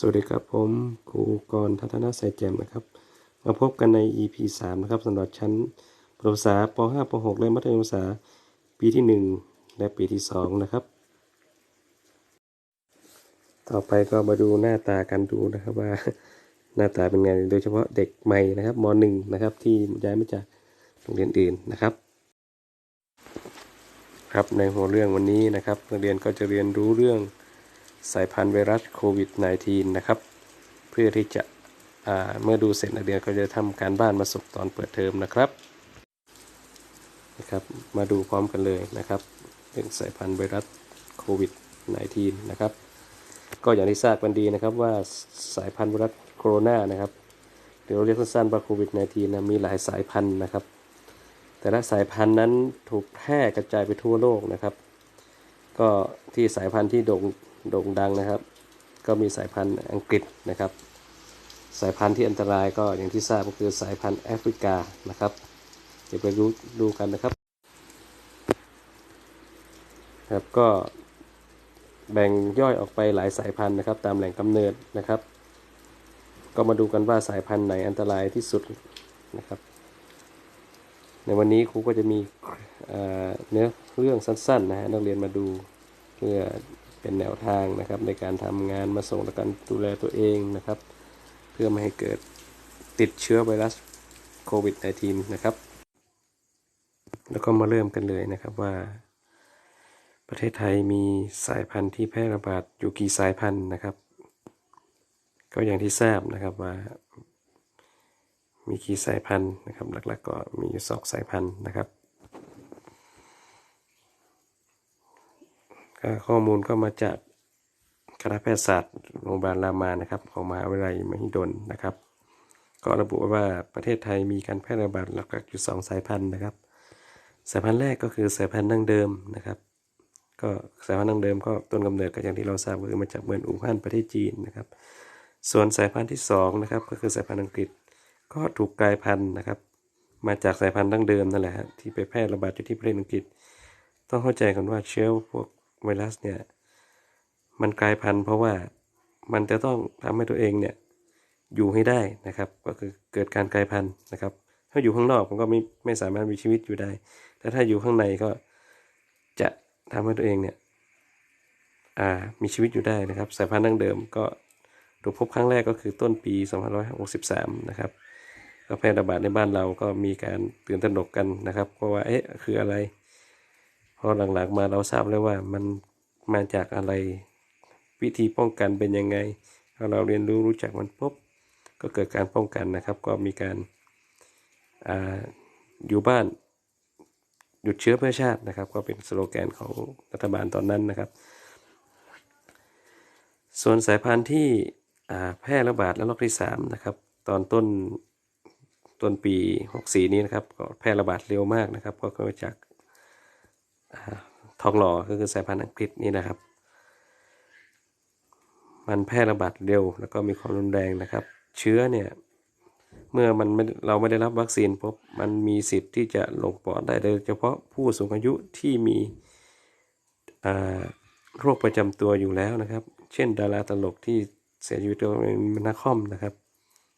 สวัสดีครับผมครูกรณ์ทัศนใสแจ่มนะครับ มาพบกันใน EP 3 นะครับสำหรับชั้นประถมศึกษาป .5 ป .6 และมัธยมศึกษาปีที่ 1 และปีที่ 2 นะครับ ต่อไปก็มาดูหน้าตากันดูนะครับว่าหน้าตาเป็นไงโดยเฉพาะเด็กใหม่นะครับม .1 นะครับที่ย้ายมาจากโรงเรียนอื่นนะครับ ครับในหัวเรื่องวันนี้นะครับนักเรียนก็จะเรียนรู้เรื่อง สายพันธุ์ไวรัสโควิด -19 นะครับ เพื่อที่จะเมื่อดูเสร็จนักเรียนก็จะทำการบ้านมาส่งตอนเปิดเทอมนะครับนะครับ มาดูพร้อมกันเลยนะครับเรื่องสายพันธุ์ไวรัสโควิด -19 นะครับ ก็อย่างที่ทราบกันดีนะครับว่าสายพันธุ์ไวรัสโคโรนานะครับหรือเราเรียกสั้นๆว่าโควิด -19 นะมีหลายสายพันธุ์นะครับ แต่ละสายพันธุ์นั้นถูกแพร่กระจายไปทั่วโลกนะครับ ก็ที่สายพันธุ์ที่โด่ง โด่งดังนะครับ ก็มีสายพันธุ์อังกฤษนะครับ สายพันธุ์ที่อันตรายก็อย่างที่ทราบก็คือสายพันธุ์แอฟริกานะครับ เดี๋ยวไปดูดูกันนะครับครับก็แบ่งย่อยออกไปหลายสายพันธุ์นะครับ ตามแหล่งกำเนิดนะครับ ก็มาดูกันว่าสายพันธุ์ไหนอันตรายที่สุดนะครับ ในวันนี้ครูก็จะมีเอ่อเนื้อเรื่องสั้นๆนะฮะนักเรียนมาดูเพื่อ เป็นแนวทางนะครับในการทำงานมาส่งและการดูแลตัวเองนะครับ เพื่อไม่ให้เกิดติดเชื้อไวรัสโควิด -19 นะครับ แล้วก็มาเริ่มกันเลยนะครับว่า ประเทศไทยมีสายพันธุ์ที่แพร่ระบาดอยู่กี่สายพันธุ์นะครับ ก็อย่างที่ทราบนะครับว่า มีกี่สายพันธุ์นะครับ หลักๆก็มีอยู่สองสายพันธุ์นะครับ ก็ข้อมูลก็มาจากคณะแพทยศาสตร์โรงพยาบาลรามานะครับ ของมหาวิทยาลัยมหิดลนะครับ ก็ระบุไว้ว่าประเทศไทยมีการแพร่ระบาดหลักๆอยู่สองสายพันธุ์นะครับ สายพันธุ์แรกก็คือสายพันธุ์ดั้งเดิมนะครับ ก็สายพันธุ์ดั้งเดิมก็ต้นกำเนิดก็อย่างที่เราทราบก็คือมาจากเมืองอู่ฮั่นประเทศจีนนะครับ ส่วนสายพันธุ์ที่สองนะครับก็คือสายพันธุ์อังกฤษ ก็ถูกกลายพันธุ์นะครับ มาจากสายพันธุ์ดั้งเดิมนั่นแหละฮะที่ไปแพร่ระบาดอยู่ที่ประเทศอังกฤษ ต้องเข้าใจกันว่าเชื้อพวก ไวรัสเนี่ย มันกลายพันธุ์เพราะว่ามันจะต้องทำให้ตัวเองเนี่ยอยู่ให้ได้นะครับ ก็คือเกิดการกลายพันธุ์นะครับ ถ้าอยู่ข้างนอกมันก็ไม่ไม่สามารถมีชีวิตอยู่ได้ แต่ถ้าอยู่ข้างในก็จะทำให้ตัวเองเนี่ยมีชีวิตอยู่ได้นะครับสายพันธุ์ดั้งเดิมก็ถูกพบครั้งแรกก็คือต้นปี 2563 นะครับก็แพร่ระบาดในบ้านเราก็มีการตื่นตระหนกกันนะครับเพราะว่าเอ๊ะคืออะไร พอหลังๆมาเราทราบแล้วว่ามันมาจากอะไรวิธีป้องกันเป็นยังไงพอเราเรียนรู้รู้จักมันปุ๊บก็เกิดการป้องกันนะครับ ก็มีการอาอยู่บ้านหยุดเชื้อเพื่อชาตินะครับ ก็เป็นสโลแกนของรัฐบาลตอนนั้นนะครับ ส่วนสายพันธุ์ที่แพร่ระบาดและลอกที่3นะครับตอนต้นต้นปี 64 นี้นะครับก็แพร่ระบาดเร็วมากนะครับ ก็เกิดจาก ทองหล่อก็คือสายพันธุ์อังกฤษนี่นะครับ มันแพร่ระบาดเร็วแล้วก็มีความรุนแรงนะครับ เชื้อเนี่ยเมื่อมันมเราไม่ได้รับวัคซีนปุ๊บมันมีสิทธิ์ที่จะลงปอดได้โดยเฉพาะผู้สูงอายุที่มีโรคประจำตัวอยู่แล้วนะครับ เช่น ดาราตลกที่เสียชีวิตตัวเป็นนักคอมนะครับ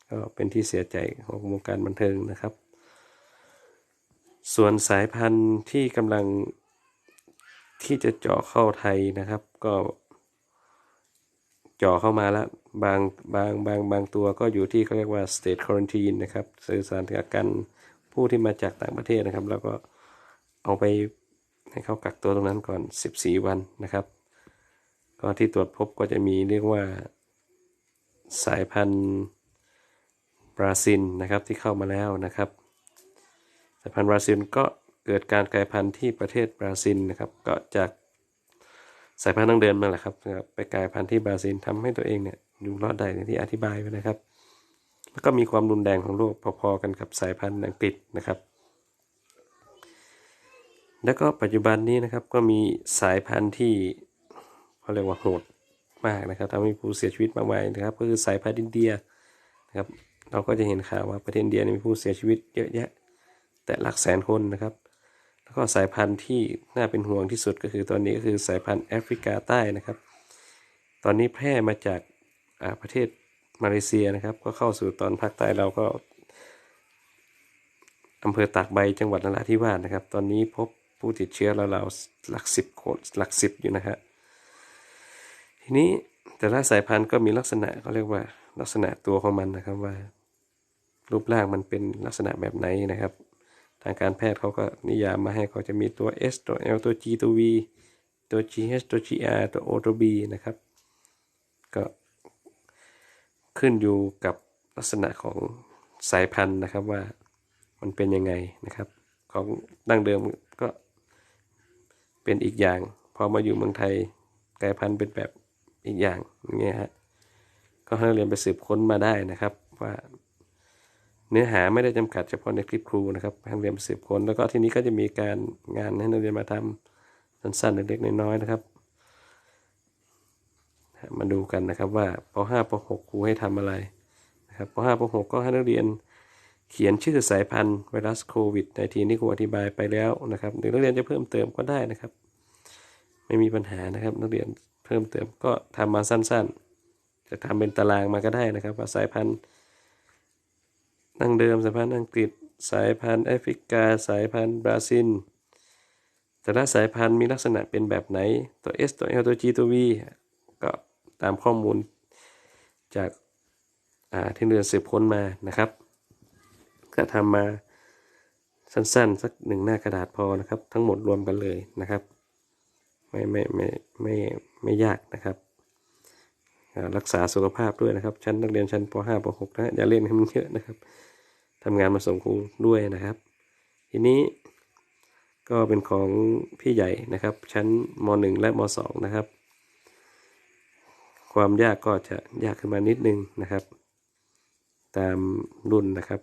ก็เป็นที่เสียใจของวงการบันเทิงนะครับ ส่วนสายพันธุ์ที่กำลัง ที่จะเจาะเข้าไทยนะครับ ก็ เจาะเข้ามาแล้วบางบางบางบางตัวก็อยู่ที่เขาเรียกว่า state quarantine นะครับสื่อสารกับกันผู้ที่มาจากต่างประเทศนะครับ แล้วก็เอาไปให้เขากักตัวตรงนั้นก่อน 14 วันนะครับ ก็ที่ตรวจพบก็จะมีเรียกว่าสายพันธุ์บราซิลนะครับที่เข้ามาแล้วนะครับสายพันธุ์บราซิลก็ เกิดการกลายพันธุ์ที่ประเทศบราซิลนะครับ ก็จากสายพันธุ์ดั้งเดิมนั่นแหละครับ ไปกลายพันธุ์ที่บราซิลทำให้ตัวเองเนี่ยอยู่รอดได้ที่อธิบายไปนะครับ แล้วก็มีความรุนแรงของโรคพอๆกันกับสายพันธุ์อังกฤษนะครับ แล้วก็ปัจจุบันนี้นะครับก็มีสายพันธุ์ที่เขาเรียกว่าโหดมากนะครับทำให้ผู้เสียชีวิตมากมายนะครับ ก็คือสายพันธุ์อินเดียนะครับเราก็จะเห็นข่าวว่าประเทศอินเดียมีผู้เสียชีวิตเยอะแยะ แต่หลักแสนคนนะครับ แล้วก็สายพันธุ์ที่น่าเป็นห่วงที่สุดก็คือตอนนี้ก็คือสายพันธุ์แอฟริกาใต้นะครับ ตอนนี้แพร่มาจากาประเทศมาเลเซียนะครับ ก็เข้าสู่ตอนภาคใต้เราก็อำเภอตากใบจังหวัดนราธิวาสนะครับ ตอนนี้พบผู้ติดเชื้อราวๆหลักสิบคนหลักสิบอยู่นะฮะทีนี้แต่ละสายพันธุ์ก็มีลักษณะเขาเรียกว่าลักษณะตัวของมันนะครับว่า รูปร่างมันเป็นลักษณะแบบไหนนะครับ ทางการแพทย์เขาก็นิยามมาให้ก็จะมีตัว S ตัว L ตัว G ตัว V ตัว GH ตัว GR ตัว O ตัว B นะครับ ก็ขึ้นอยู่กับลักษณะของสายพันธุ์นะครับว่ามันเป็นยังไงนะครับ ของดั้งเดิมก็เป็นอีกอย่าง พอมาอยู่เมืองไทยกลายพันธุ์เป็นแบบอีกอย่างอย่างเงี้ยฮะก็ให้เรียนไปสืบค้นมาได้นะครับว่า เนื้อหาไม่ได้จำกัดเฉพาะในคลิปครูนะครับให้นักเรียนไปสืบคน แล้วก็ที่นี้ก็จะมีการงานให้นักเรียนมาทำสั้นๆเล็กๆน้อยๆนะครับมาดูกันนะครับว่าป .5 ป .6 ครูให้ทำอะไรนะครับป .5 ป .6 ก็ให้นักเรียนเขียนชื่อสายพันธุ์ไวรัสโควิดในทีที่ครูอธิบายไปแล้วนะครับหรือนักเรียนจะเพิ่มเติมก็ได้นะครับ ไม่มีปัญหานะครับ นักเรียนเพิ่มเติมก็ทำมาสั้นๆ จะทำเป็นตารางมาก็ได้นะครับว่าสายพันธุ์ ดั้งเดิมสายพันธุ์อังกฤษ สายพันธุ์แอฟริกา สายพันธุ์บราซิล แต่ละสายพันธุ์มีลักษณะเป็นแบบไหน ตัว S ตัว L ตัว G ตัว V ก็ตามข้อมูลจากาที่เรียนสืบค้นมานะครับ ก็ทำมาสั้นๆ สักหนึ่งหน้ากระดาษพอนะครับ ทั้งหมดรวมกันเลยนะครับไม่ไม่ไม่ไม่ไม่ยากนะครับ รักษาสุขภาพด้วยนะครับ ชั้นนักเรียนชั้นป .5 ป .6 นะอย่าเล่นให้มันเยอะนะครับ ทำงานมาส่งครูด้วยนะครับ ทีนี้ก็เป็นของพี่ใหญ่นะครับ ชั้นม .1 และม .2 นะครับ ความยากก็จะยากขึ้นมานิดนึงนะครับ ตามรุ่นนะครับ